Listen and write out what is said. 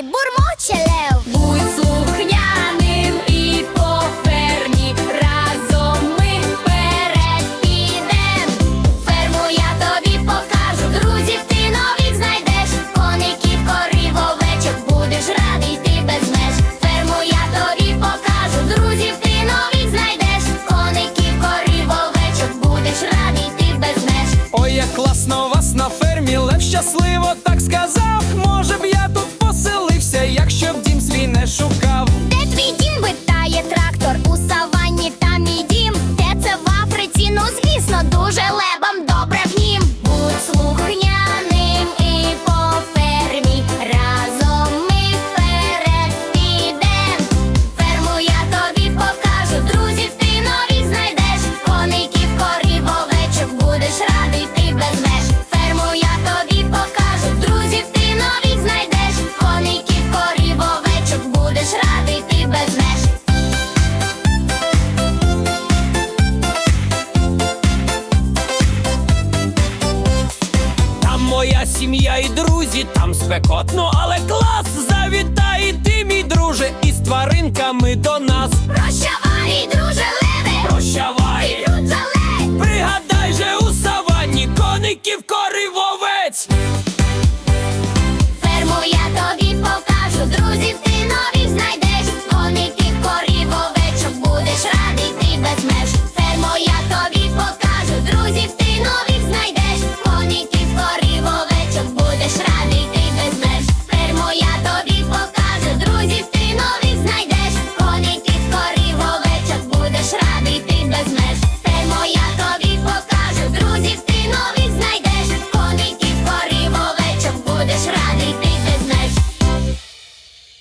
Друзі, бурмоче лев! Будь слухняним і поверні. Разом ми вперед підем. Ферму я тобі покажу, друзів ти нових знайдеш. Коників, корів, овечок, будеш радий ти без меж. Ферму я тобі покажу, друзів ти нових знайдеш. Коників, корів, овечок, будеш радий ти без меж. Ой, як класно вас на фермі, лев щасливо так сказав, може б я тут. сім'я і друзі, там спекотно, але клас завітає ти, мій друже, із тваринками до нас. 勝でし